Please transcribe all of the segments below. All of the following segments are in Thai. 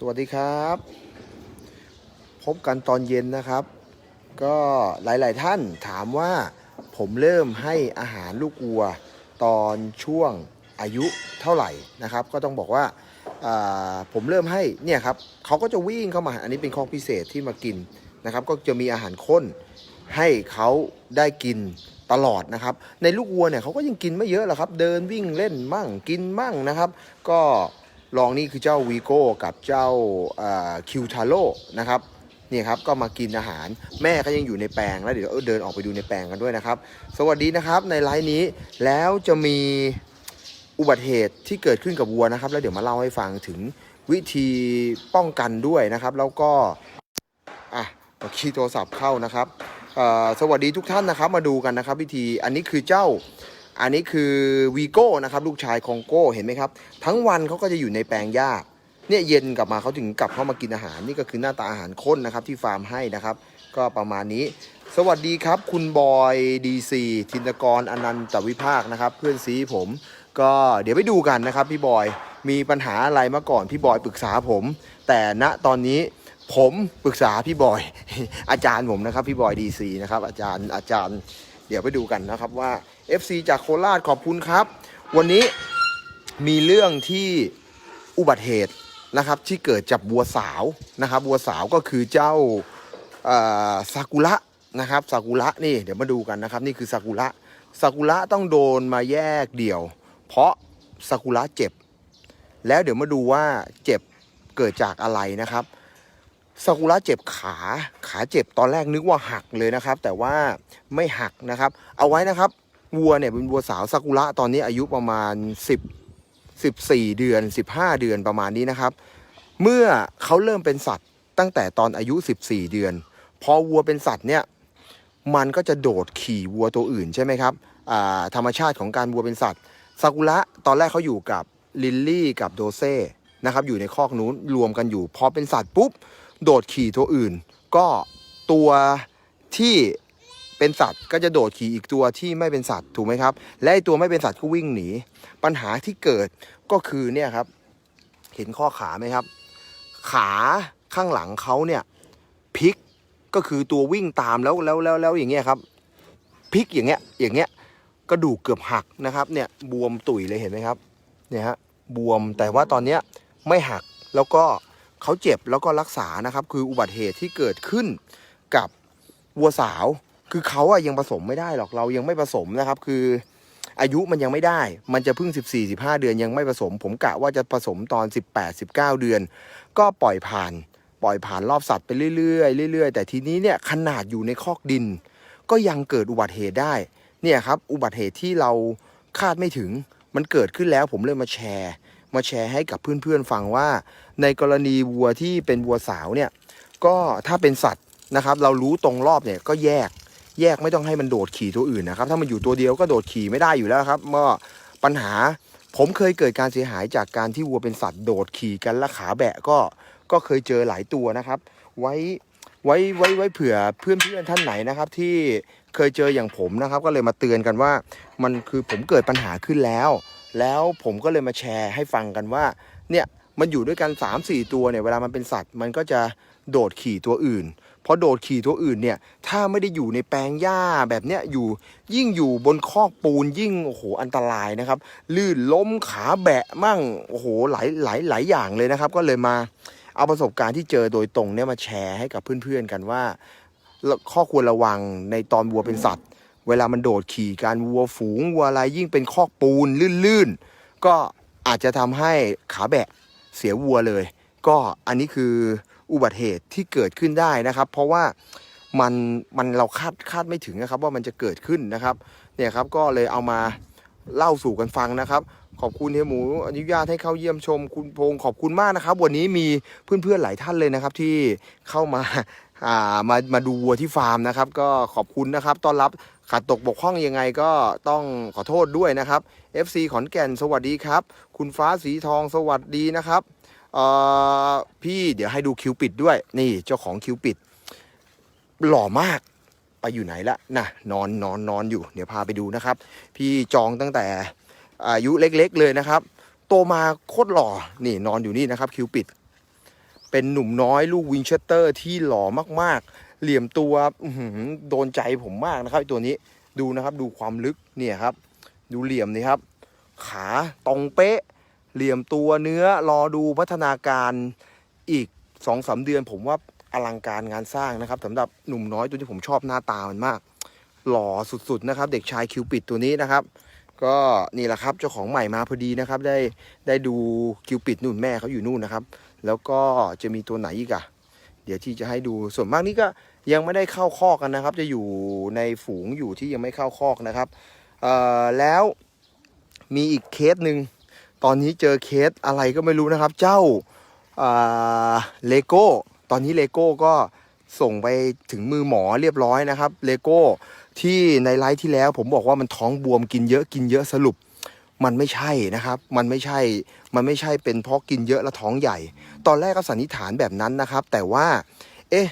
สวัสดีครับ พบกันตอนเย็นนะครับ ก็หลาย ๆ ท่านถามว่าผมเริ่มให้อาหารลูกวัว ตอนช่วงอายุเท่าไหร่นะครับ ก็ต้องบอกว่าาผมเริ่มให้เนี่ยครับเขาก็จะวิ่งเข้ามาอันนี้เป็นข้อพิเศษที่มากินนะครับ ก็จะมีอาหารข้นให้เขาได้กินตลอดนะครับ ในลูกวัวเนี่ยเขาก็ยังกินไม่เยอะหรอกครับ เดินวิ่งเล่นมั่งกินมั่งนะครับ ก็ ลองนี่คือเจ้าวีโก้กับเจ้าคิวทาโร่นะครับเนี่ยครับก็มากินอาหารแม่ก็ยังอยู่ในแปลงแล้วเดี๋ยวเดินออกไปดูในแปลงกันด้วยนะครับ สวัสดีนะครับในไลฟ์นี้แล้วจะมีอุบัติเหตุที่เกิดขึ้นกับวัวนะครับ แล้วเดี๋ยวมาเล่าให้ฟังถึงวิธีป้องกันด้วยนะครับ แล้วก็อะเมื่อกี้โทรศัพท์เข้านะครับสวัสดีทุกท่านนะครับ มาดูกันนะครับ วิธีอันนี้คือเจ้า อันนี้คือวีโก้นะครับลูกชายคองโก้เห็นไหมครับ ทั้งวันเขาก็จะอยู่ในแปลงหญ้าเนี่ยเย็นกลับมาเขาถึงกลับเข้ามากินอาหารนี่ก็คือหน้าตาอาหารข้นนะครับที่ฟาร์มให้นะครับ ก็ประมาณนี้ สวัสดีครับ คุณบอยดีซีธินกรอนันตวิภาคนะครับ เพื่อนซีผม ก็เดี๋ยวไปดูกันนะครับพี่บอยมีปัญหาอะไรมาก่อนพี่บอยปรึกษาผม แต่ณตอนนี้ผมปรึกษาพี่บอย อาจารย์ผมนะครับ พี่บอยดีซีนะครับอาจารย์อาจารย์ เดี๋ยวไปดูกันนะครับว่า FC จากโคราชขอบคุณครับ วันนี้มีเรื่องที่อุบัติเหตุนะครับที่เกิดจากบัวสาวนะครับ บัวสาวก็คือเจ้าซากุระนะครับซากุระนี่เดี๋ยวมาดูกันนะครับ นี่คือซากุระซากุระต้องโดนมาแยกเดี่ยว เพราะซากุระเจ็บ แล้วเดี๋ยวมาดูว่าเจ็บเกิดจากอะไรนะครับซากุระเจ็บขา ขาเจ็บตอนแรกนึกว่าหักเลยนะครับ แต่ว่าไม่หักนะครับ เอาไว้นะครับ วัวเนี่ยเป็นวัวสาวซากุระตอนนี้อายุประมาณ 10 14 เดือน 15 เดือนประมาณนี้นะครับ เมื่อเขาเริ่มเป็นสัตว์ตั้งแต่ตอนอายุ 14 เดือน พอวัวเป็นสัตว์เนี่ยมันก็จะโดดขี่วัวตัวอื่นใช่ไหมครับธรรมชาติของการวัวเป็นสัตว์ซากุระตอนแรกเขาอยู่กับลิลลี่กับโดเซ่นะครับอยู่ในคอกนู้นรวมกันอยู่พอเป็นสัตว์ปุ๊บ โดดขี่ตัวอื่น ก็ตัวที่ เป็นสัตว์ก็จะโดดขี่อีกตัวที่ไม่เป็นสัตว์ถูกไหมครับ และไอตัวไม่เป็นสัตว์ก็วิ่งหนี ปัญหาที่เกิดก็คือเนี่ยครับ เห็นข้อขาไหมครับ ขาข้างหลังเขาเนี่ยพลิกก็คือตัววิ่งตามแล้วแล้วแล้วแล้วอย่างเงี้ยครับพลิกอย่างเงี้ยอย่างเงี้ยกระดูกเกือบหักนะครับเนี่ยบวมตุ๋ยเลยเห็นไหมครับเนี่ยฮะบวมแต่ว่าตอนเนี้ยไม่หักแล้วก็เขาเจ็บแล้วก็รักษานะครับ คืออุบัติเหตุที่เกิดขึ้นกับวัวสาว คือเขาอะยังผสมไม่ได้หรอกเรายังไม่ผสมนะครับ คืออายุมันยังไม่ได้ มันจะเพิ่ง 14 15 เดือนยังไม่ผสม ผมกะว่าจะผสมตอน 18 19 เดือน ก็ปล่อยผ่าน ปล่อยผ่านรอบสัตว์ไปเรื่อยๆเรื่อยๆ แต่ทีนี้เนี่ยขนาดอยู่ในคอกดิน ก็ยังเกิดอุบัติเหตุได้ เนี่ยครับ อุบัติเหตุที่เราคาดไม่ถึง มันเกิดขึ้นแล้วผมเลยมาแชร์ มาแชร์ให้กับเพื่อนๆฟังว่า ในกรณีวัวที่เป็นวัวสาวเนี่ย ก็ถ้าเป็นสัตว์นะครับ เรารู้ตรงรอบเนี่ยก็แยก แยกไม่ต้องให้มันโดดขี่ตัวอื่นนะครับถ้ามันอยู่ตัวเดียวก็โดดขี่ไม่ได้อยู่แล้วครับเมื่อปัญหาผมเคยเกิดการเสียหายจากการที่วัวเป็นสัตว์โดดขี่กันและขาแบะก็ก็เคยเจอหลายตัวนะครับ ไว้ไว้ไว้ไว้เผื่อเพื่อนๆท่านไหนนะครับ ที่เคยเจออย่างผมนะครับ ก็เลยมาเตือนกันว่า มันคือผมเกิดปัญหาขึ้นแล้ว แล้วผมก็เลยมาแชร์ให้ฟังกันว่า เนี่ยมันอยู่ด้วยกัน 3 4 ตัวเนี่ยเวลามันเป็นสัตว์ มันก็จะโดดขี่ตัวอื่น พอโดดขี่ตัวอื่นเนี่ย ถ้าไม่ได้อยู่ในแปลงหญ้าแบบเนี้ยอยู่ยิ่งอยู่บนคอกปูนยิ่งโอ้โหอันตรายนะครับ ลื่นล้มขาแบะมั่งโอ้โหหลายหลายหลายอย่างเลยนะครับ ก็เลยมาเอาประสบการณ์ที่เจอโดยตรงเนี่ยมาแชร์ให้กับเพื่อนๆกันว่า ข้อควรระวังในตอนวัวเป็นสัตว์ เวลามันโดดขี่การวัวฝูงวัวอะไรยิ่งเป็นคอกปูนลื่นๆก็อาจจะทำให้ขาแบะเสียวัวเลย ก็อันนี้คือ อุบัติเหตุที่เกิดขึ้นได้นะครับ เพราะว่ามันมันเราคาดคาดไม่ถึงนะครับ ว่ามันจะเกิดขึ้นนะครับเนี่ยครับก็เลยเอามาเล่าสู่กันฟังนะครับ ขอบคุณเฮียหมูอนุญาตให้เข้าเยี่ยมชมคุณพงศ์ขอบคุณมากนะครับ วันนี้มีเพื่อนๆหลายท่านเลยนะครับ ที่เข้ามาอ่ามามาดูวัวที่ฟาร์มนะครับ ก็ขอบคุณนะครับต้อนรับขาดตกบกพร่องยังไงก็ต้องขอโทษด้วยนะครับ FC ขอนแก่นสวัสดีครับ คุณฟ้าสีทองสวัสดีนะครับ พี่เดี๋ยวให้ดูคิวปิดด้วย นี่เจ้าของคิวปิด หล่อมากไปอยู่ไหนละนะนอนนอนนอนอยู่ เดี๋ยวพาไปดูนะครับ พี่จองตั้งแต่อายุเล็กๆเลยนะครับ โตมาโคตรหล่อนี่นอนอยู่นี่นะครับ คิวปิด เป็นหนุ่มน้อยลูกวินเชสเตอร์ที่หล่อมากๆ เหลี่ยมตัวโดนใจผมมากนะครับตัวนี้ดูนะครับดูความลึกเนี่ยครับ ดูเหลี่ยมนี่ครับ ขาตรงเป๊ะ เหลี่ยมตัวเนื้อรอดูพัฒนาการอีกสองสาเดือน ผมว่าอลังการงานสร้างนะครับสำหรับหนุ่มน้อยตัวที่ผมชอบหน้าตามันมาก หล่อสุดๆนะครับ เด็กชายคิวปิดตัวนี้นะครับ ก็นี่แหละครับเจ้าของใหม่มาพอดีนะครับ ได้ได้ดูคิวปิดนู่นแม่เขาอยู่นู่นนะครับ แล้วก็จะมีตัวไหนอีกอะเดี๋ยวที่จะให้ดูส่วนมากนี่ก็ยังไม่ได้เข้าคอกกันนะครับ จะอยู่ในฝูงอยู่ที่ยังไม่เข้าคอกนะครับเอ่อแล้วมีอีกเคสหนึ่ง ตอนนี้เจอเคสอะไรก็ไม่รู้นะครับ เจ้าเลโก้ ตอนนี้เลโก้ก็ส่งไปถึงมือหมอเรียบร้อยนะครับเลโก้ที่ในไลฟ์ที่แล้วผมบอกว่ามันท้องบวมกินเยอะกินเยอะสรุป มันไม่ใช่นะครับ มันไม่ใช่ มันไม่ใช่เป็นเพราะกินเยอะแล้วท้องใหญ่ ตอนแรกก็สันนิษฐานแบบนั้นนะครับ แต่ว่า เอ๊ะ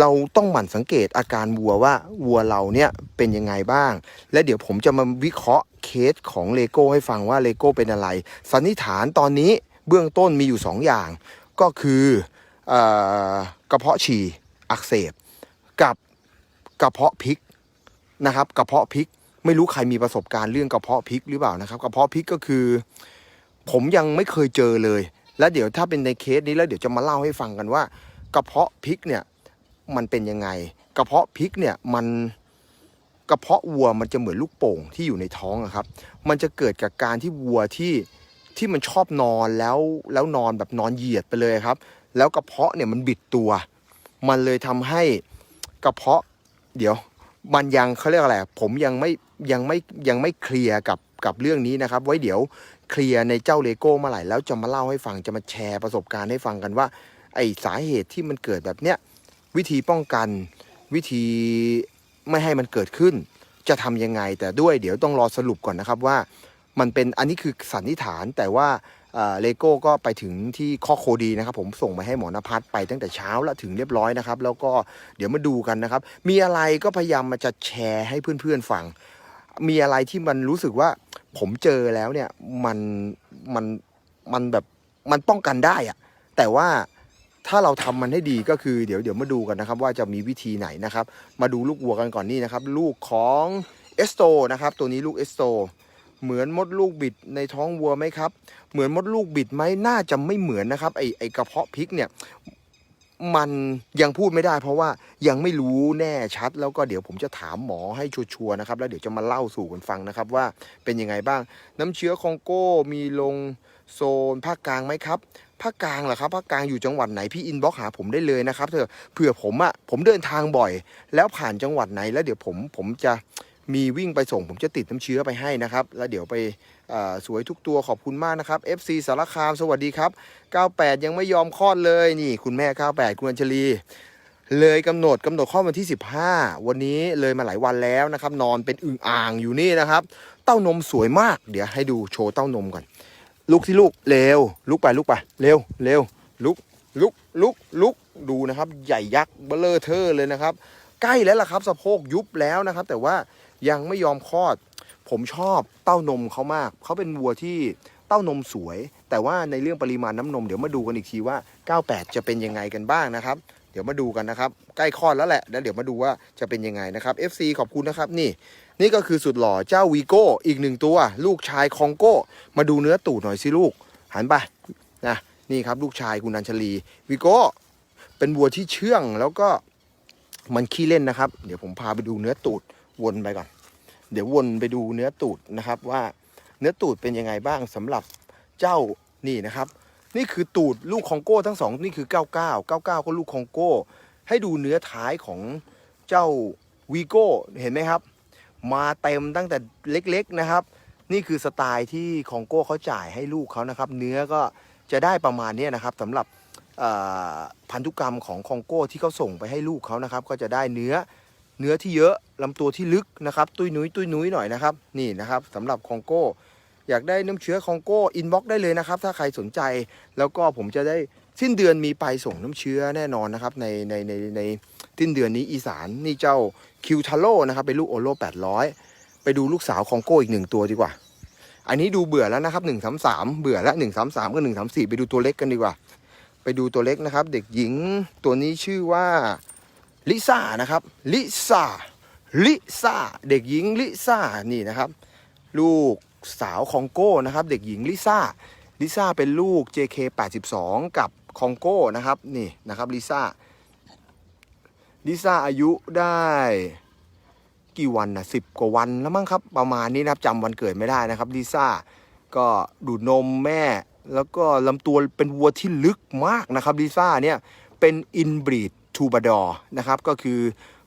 เราต้องหมั่นสังเกตอาการวัวว่าวัวเราเนี่ยเป็นยังไงบ้าง และเดี๋ยวผมจะมาวิเคราะห์เคสของเลโก้ให้ฟังว่าเลโก้เป็นอะไร สันนิษฐานตอนนี้เบื้องต้นมีอยู่ 2 อย่าง ก็คือเอ่อกระเพาะฉี่อักเสบ กับกระเพาะพริกนะครับกระเพาะพริกไม่รู้ใครมีประสบการณ์เรื่องกระเพาะพริกหรือเปล่านะครับกระเพาะพริกก็คือ ผมยังไม่เคยเจอเลย แล้วเดี๋ยวถ้าเป็นในเคสนี้แล้วเดี๋ยวจะมาเล่าให้ฟังกันว่ากระเพาะพริกเนี่ย มันเป็นยังไง กระเพาะพริกเนี่ยมันกระเพาะวัวมันจะเหมือนลูกโป่งที่อยู่ในท้องอะครับ มันจะเกิดกับการที่วัวที่ที่มันชอบนอนแล้วแล้วนอนแบบนอนเหยียดไปเลยครับ แล้วกระเพาะเนี่ยมันบิดตัว มันเลยทำให้กระเพาะเดี๋ยว มันยังเขาเรียกอะไรผมยังไม่ยังไม่ยังไม่เคลียร์กับกับเรื่องนี้นะครับ ไว้เดี๋ยวเคลียร์ในเจ้าเลโก้เมื่อไหร่แล้วจะมาเล่าให้ฟังจะมาแชร์ประสบการณ์ให้ฟังกันว่าไอสาเหตุที่มันเกิดแบบเนี้ย วิธีป้องกัน วิธีไม่ให้มันเกิดขึ้น จะทำยังไง แต่ด้วยเดี๋ยวต้องรอสรุปก่อนนะครับว่ามันเป็นอันนี้คือสันนิษฐานแต่ว่าเลโก้ก็ไปถึงที่ข้อโคดีนะครับ ผมส่งไปให้หมอนภัสไปตั้งแต่เช้าแล้วถึงเรียบร้อยนะครับ แล้วก็เดี๋ยวมาดูกันนะครับ มีอะไรก็พยายามมาจะแชร์ให้เพื่อนๆฟัง มีอะไรที่มันรู้สึกว่าผมเจอแล้วเนี่ยมันมันมันแบบมันป้องกันได้อะแต่ว่า ถ้าเราทำมันให้ดีก็คือเดี๋ยวเดี๋ยวมาดูกันนะครับ ว่าจะมีวิธีไหนนะครับ มาดูลูกวัวกันก่อนนี่นะครับ ลูกของเอสโตนะครับ ตัวนี้ลูกเอสโตเหมือนมดลูกบิดในท้องวัวไหมครับ เหมือนมดลูกบิดไหมน่าจะไม่เหมือนนะครับไอไอกระเพาะพริกเนี่ยมันยังพูดไม่ได้ เพราะว่ายังไม่รู้แน่ชัด แล้วก็เดี๋ยวผมจะถามหมอให้ชัวร์นะครับ แล้วเดี๋ยวจะมาเล่าสู่กันฟังนะครับ ว่าเป็นยังไงบ้าง น้ำเชื้อคองโก้มีลงโซนภาคกลางไหมครับ ภาคกลางเหรอครับภาคกลางอยู่จังหวัดไหนพี่อินบ็อกหาผมได้เลยนะครับเธอเผื่อผมอะผมเดินทางบ่อย แล้วผ่านจังหวัดไหนแล้วเดี๋ยวผมผมจะมีวิ่งไปส่งผมจะติดน้ำเชื้อไปให้นะครับ แล้วเดี๋ยวไปสวยทุกตัวขอบคุณมากนะครับ FC สารคามสวัสดีครับ 98 ยังไม่ยอมคลอดเลยนี่ คุณแม่ 98 คุณอัญชลี เลยกำหนดกำหนดข้อดวันที่ 15 วันนี้เลยมาหลายวันแล้วนะครับ นอนเป็นอึ่งอ่างอยู่นี่นะครับ เต้านมสวยมาก เดี๋ยวให้ดูโชว์เต้านมก่อน ลุกที่ลูกเร็วลุกไปลุกไปเร็วเร็วลุกลุกลุกลุกดูนะครับ ใหญ่ยักษ์เบลเลอร์เทอร์เลยนะครับ ใกล้แล้วล่ะครับสะโพกยุบแล้วนะครับ แต่ว่ายังไม่ยอมคลอด ผมชอบเต้านมเขามากเขาเป็นวัวที่เต้านมสวย แต่ว่าในเรื่องปริมาณน้ำนมเดี๋ยวมาดูกันอีกทีว่า 98 จะเป็นยังไงกันบ้างนะครับ ดี๋ยวมาดูกันนะครับ ใกล้คลอดแล้วแหละแล้วเดี๋ยวมาดูว่าจะเป็นยังไงนะครับ FC ขอบคุณนะครับนี่ นี่ก็คือสุดหล่อเจ้าวีโก้อีกหนึ่งตัว ลูกชายคองโก้ มาดูเนื้อตูดหน่อยสิลูก หันไปนะนี่ครับลูกชายคุณอัญชลีวีโก้เป็นวัวที่เชื่องแล้วก็มันขี้เล่นนะครับ เดี๋ยวผมพาไปดูเนื้อตูดวนไปก่อน เดี๋ยววนไปดูเนื้อตูดนะครับว่าเนื้อตูดเป็นยังไงบ้างสำหรับเจ้านี่นะครับ นี่คือตูดลูกคองโก้ทั้งสองนี่คือ 99 99 ก็ลูกคองโก้ ให้ดูเนื้อท้ายของเจ้าวีโก้เห็นไหมครับ มาเต็มตั้งแต่เล็กๆนะครับ นี่คือสไตล์ที่คองโก้เขาจ่ายให้ลูกเขานะครับ เนื้อก็จะได้ประมาณนี้นะครับสำหรับพันธุกรรมของคองโก้ที่เขาส่งไปให้ลูกเขานะครับ ก็จะได้เนื้อเนื้อที่เยอะลำตัวที่ลึกนะครับ ตุ้ยนุ้ยตุ้ยนุ้ยหน่อยนะครับ นี่นะครับสำหรับคองโก้ อยากได้น้ำเชื้อคองโก้อินบ็อกได้เลยนะครับ ถ้าใครสนใจ แล้วก็ผมจะได้สิ้นเดือนมีไปส่งน้ำเชื้อแน่นอนนะครับ ในในในในสิ้นเดือนนี้อีสานนี่เจ้าคิวทาโร่นะครับเป็นลูกโอโล800 ไปดูลูกสาวคองโก้อีกหนึ่งตัวดีกว่า อันนี้ดูเบื่อแล้วนะครับ1 3 3 เบื่อแล้ว 1 3 3 กับ 1 3 4 ไปดูตัวเล็กกันดีกว่า ไปดูตัวเล็กนะครับ เด็กหญิงตัวนี้ชื่อว่าลิซ่านะครับลิซ่าลิซ่าเด็กหญิงลิซ่านี่นะครับ ลูก สาวคองโก้นะครับ เด็กหญิงลิซ่าลิซ่าเป็นลูก JK82 กับคองโก้นะครับนี่นะครับลิซ่าลิซ่าอายุได้กี่วันนะสิบกว่าวันแล้วมั้งครับ ประมาณนี้นะครับจำวันเกิดไม่ได้นะครับลิซ่าก็ดูดนมแม่ แล้วก็ลำตัวเป็นวัวที่ลึกมากนะครับลิซ่าเนี่ยเป็นอินบรีดทูบาดอร์นะครับก็คือ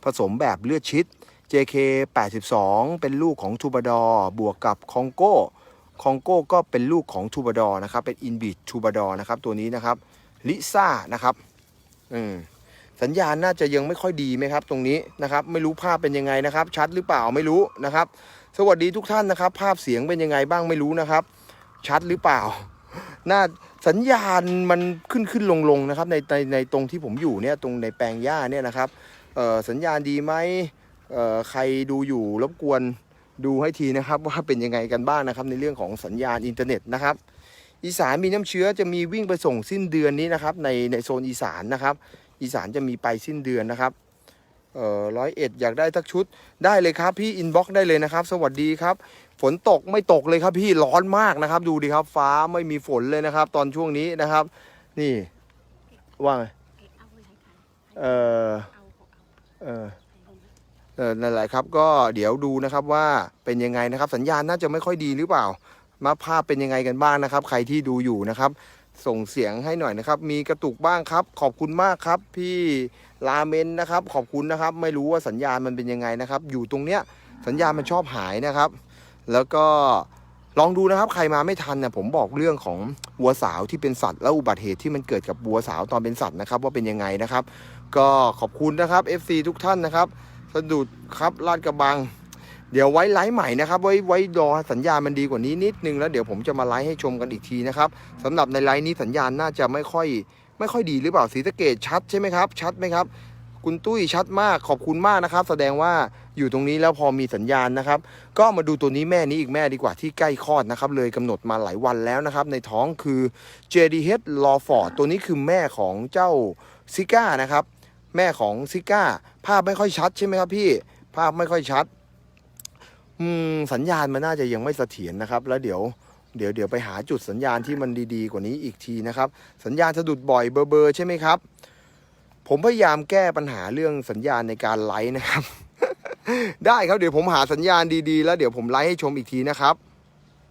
ผสมแบบเลือดชิด JK 82 เป็นลูกของทูบาดอบวกกับคองโก้คองโก้ก็เป็นลูกของทูบาดอนะครับ เป็นอินบิดทูบาดอนะครับ ตัวนี้นะครับลิซ่านะครับอืมสัญญาณน่าจะยังไม่ค่อยดีไหมครับ ตรงนี้นะครับ ไม่รู้ภาพเป็นยังไงนะครับ ชัดหรือเปล่าไม่รู้นะครับ สวัสดีทุกท่านนะครับ ภาพเสียงเป็นยังไงบ้างไม่รู้นะครับ ชัดหรือเปล่า น่าสัญญาณมันขึ้นขึ้นลงลงนะครับในในในตรงที่ผมอยู่เนี่ยตรงในแปลงหญ้าเนี่ยนะครับเอ่อสัญญาณดีไหม ใครดูอยู่รบกวนดูให้ทีนะครับว่าเป็นยังไงกันบ้างนะครับในเรื่องของสัญญาณอินเทอร์เน็ตนะครับ อีสานมีน้ำเชื้อจะมีวิ่งไปส่งสิ้นเดือนนี้นะครับ ในในโซนอีสานนะครับ อีสานจะมีไปสิ้นเดือนนะครับเอ่อร้อยเอ็ดอยากได้สักชุดได้เลยครับพี่อินบ็อกซ์ได้เลยนะครับ สวัสดีครับ ฝนตกไม่ตกเลยครับพี่ร้อนมากนะครับ ดูดิครับ ฟ้าไม่มีฝนเลยนะครับ ตอนช่วงนี้นะครับ นี่ว่าไงเออเออ นั่นแหละครับก็เดี๋ยวดูนะครับว่าเป็นยังไงนะครับ สัญญาณน่าจะไม่ค่อยดีหรือเปล่า มาภาพเป็นยังไงกันบ้างนะครับ ใครที่ดูอยู่นะครับ ส่งเสียงให้หน่อยนะครับ มีกระตุกบ้างครับ ขอบคุณมากครับพี่ลาเมนนะครับ ขอบคุณนะครับ ไม่รู้ว่าสัญญาณมันเป็นยังไงนะครับ อยู่ตรงเนี้ยสัญญาณมันชอบหายนะครับ แล้วก็ลองดูนะครับใครมาไม่ทันเนี่ยผมบอกเรื่องของวัวสาวที่เป็นสัตว์และอุบัติเหตุที่มันเกิดกับวัวสาวตอนเป็นสัตว์นะครับ ว่าเป็นยังไงนะครับ ก็ขอบคุณนะครับ FC ทุกท่านนะครับ สะดุดครับลาดกระบัง เดี๋ยวไว้ไลฟ์ใหม่นะครับ ไว้ไว้รอสัญญาณมันดีกว่านี้นิดนึงแล้วเดี๋ยวผมจะมาไลฟ์ให้ชมกันอีกทีนะครับสำหรับในไลฟ์นี้สัญญาณน่าจะไม่ค่อย ไม่ค่อยดีหรือเปล่าสีสเกตชัดใช่ไหมครับ ชัดไหมครับ คุณตุ้ยชัดมากขอบคุณมากนะครับ แสดงว่าอยู่ตรงนี้แล้วพอมีสัญญาณนะครับ ก็มาดูตัวนี้แม่นี้อีกแม่ดีกว่าที่ใกล้คลอดนะครับ เลยกำหนดมาหลายวันแล้วนะครับ ในท้องคือ JDH Lawford ตัวนี้คือแม่ของเจ้าซิก้านะครับ แม่ของซิก้า ภาพไม่ค่อยชัดใช่ไหมครับพี่ ภาพไม่ค่อยชัด อืม สัญญาณมันน่าจะยังไม่เสถียรนะครับ แล้วเดี๋ยว เดี๋ยวเดี๋ยวไปหาจุดสัญญาณที่มันดีๆ กว่านี้อีกทีนะครับ สัญญาณสะดุดบ่อยเบอร์เบอร์ใช่ไหมครับ ผมพยายามแก้ปัญหาเรื่องสัญญาณในการไลฟ์นะครับ ได้ครับเดี๋ยวผมหาสัญญาณดีๆ แล้วเดี๋ยวผมไลฟ์ให้ชมอีกทีนะครับ